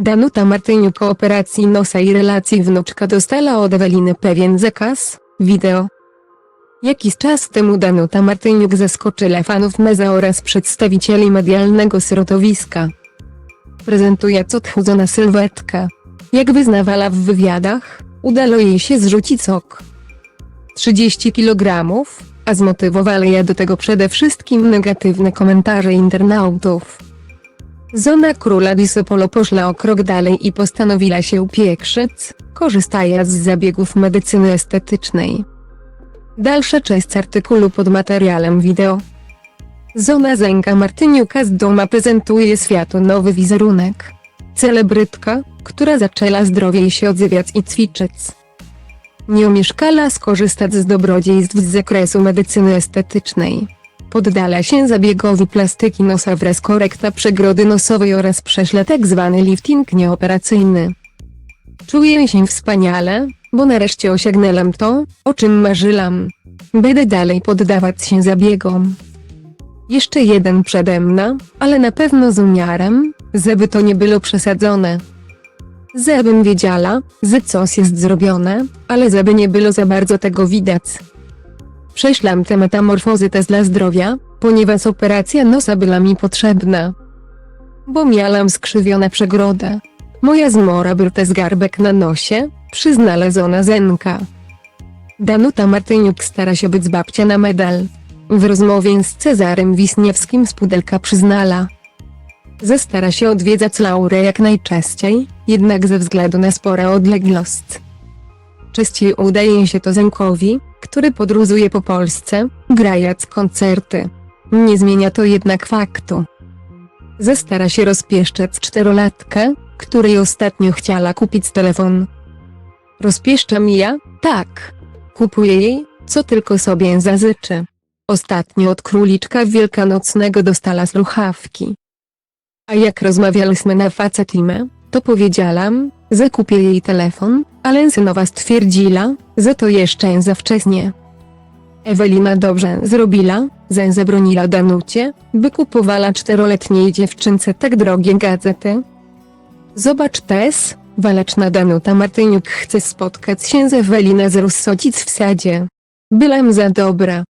Danuta Martyniuk o operacji nosa i relacji wnuczka dostała od Eweliny pewien zakaz, wideo. Jakiś czas temu Danuta Martyniuk zaskoczyła fanów Meza oraz przedstawicieli medialnego środowiska. Prezentując odchudzona sylwetka. Jak wyznawała w wywiadach, udało jej się zrzucić sok. 30 kg, a zmotywowały je do tego przede wszystkim negatywne komentarze internautów. Zona króla Disopolo poszła o krok dalej i postanowiła się upiekszyć, korzystając z zabiegów medycyny estetycznej. Dalsza część artykułu pod materiałem wideo. Zona Zenka Martyniuka z doma prezentuje światu nowy wizerunek. Celebrytka, która zaczęła zdrowiej się odzywiać i ćwiczyć. Nie omieszkała skorzystać z dobrodziejstw z zakresu medycyny estetycznej. Poddala się zabiegowi plastyki nosa wraz korekta przegrody nosowej oraz prześle tzw. lifting nieoperacyjny. Czuję się wspaniale, bo nareszcie osiągnęłam to, o czym marzyłam. Będę dalej poddawać się zabiegom. Jeszcze jeden przede mną, ale na pewno z umiarem, żeby to nie było przesadzone. Zebym wiedziała, że coś jest zrobione, ale żeby nie było za bardzo tego widać. Prześlam te metamorfozy test dla zdrowia, ponieważ operacja nosa była mi potrzebna. Bo miałam skrzywione przegrodę. Moja zmora był też garbek na nosie, przyznalezona Zenka. Danuta Martyniuk stara się być babcia na medal. W rozmowie z Cezarem Wisniewskim z Pudelka przyznala. Że stara się odwiedzać Laurę jak najczęściej, jednak ze względu na spore odległość. Częściej udaje się to Zenkowi, który podróżuje po Polsce, grając koncerty. Nie zmienia to jednak faktu. Że stara się rozpieszczać czterolatkę, której ostatnio chciała kupić telefon. Rozpieszczam ja? Tak. Kupuję jej, co tylko sobie zażyczy. Ostatnio od króliczka wielkanocnego dostała słuchawki. A jak rozmawialiśmy na facetimę, to powiedziałam, że kupię jej telefon, ale synowa stwierdziła, że to jeszcze za wcześnie. Ewelina dobrze zrobiła, że zabroniła Danucie, by kupowała czteroletniej dziewczynce tak drogie gazety. Zobacz też, waleczna Danuta Martyniuk chce spotkać się z Eweliną z Russocic w sadzie. Byłem za dobra.